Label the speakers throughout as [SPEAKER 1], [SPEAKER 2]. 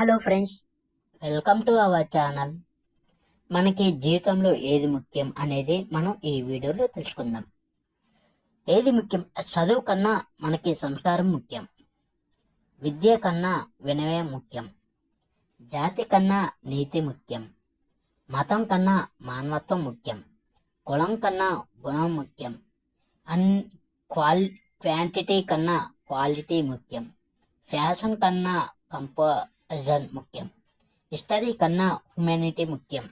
[SPEAKER 1] Hello friends. Welcome to our channel. మనకి జీవితంలో ఏది ముఖ్యం అనేది మనం ఈ వీడియోలో తెలుసుకుందాం. ఏది ముఖ్యం? చదువు కన్నా మనకి సంస్కారం ముఖ్యం. విద్య కన్నా వినయం ముఖ్యం. జాతి కన్నా నీతి ముఖ్యం. మతం కన్నా మానవత్వం ముఖ్యం. కులం కన్నా గుణం ముఖ్యం. అన్ క్వాల్ క్వాంటిటీ కన్నా క్వాలిటీ ముఖ్యం. ఫ్యాషన్ కన్నా కంపో రన్ ముఖ్యం హిస్టరీ కన్నా హ్యుమానిటీ ముఖ్యం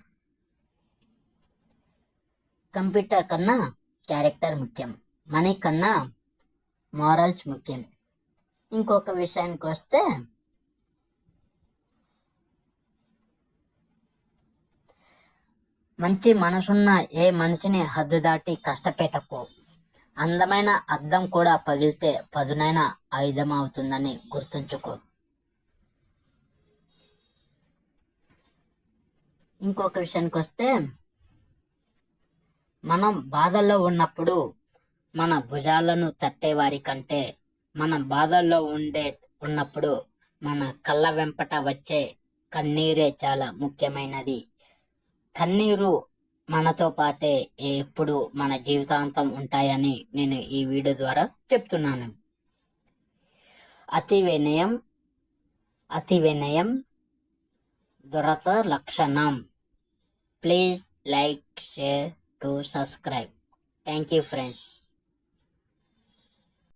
[SPEAKER 1] కంప్యూటర్ కన్నా క్యారెక్టర్ ముఖ్యం మనీ కన్నా మారల్స్ ముఖ్యం ఇంకొక విషయానికి వస్తే మంచి మనసున్న ఏ మనిషిని హద్దు దాటి కష్టపెట్టకు. అందమైన అద్దం కూడా పగిలితే పదునైన ఆయుధం అవుతుందని గుర్తుంచుకో. ఇంకొక విషయానికి వస్తే మనం బాధల్లో ఉన్నప్పుడు మన భుజాలను తట్టేవారి కంటే మనం బాధల్లో ఉండే ఉన్నప్పుడు మన కళ్ళ వెంపట వచ్చే కన్నీరే చాలా ముఖ్యమైనది. కన్నీరు మనతో పాటే ఎప్పుడు మన జీవితాంతం ఉంటాయని నేను ఈ వీడియో ద్వారా చెప్తున్నాను. అతి వినయం అతి వినయం దురత లక్షణం please like share to subscribe thank you friends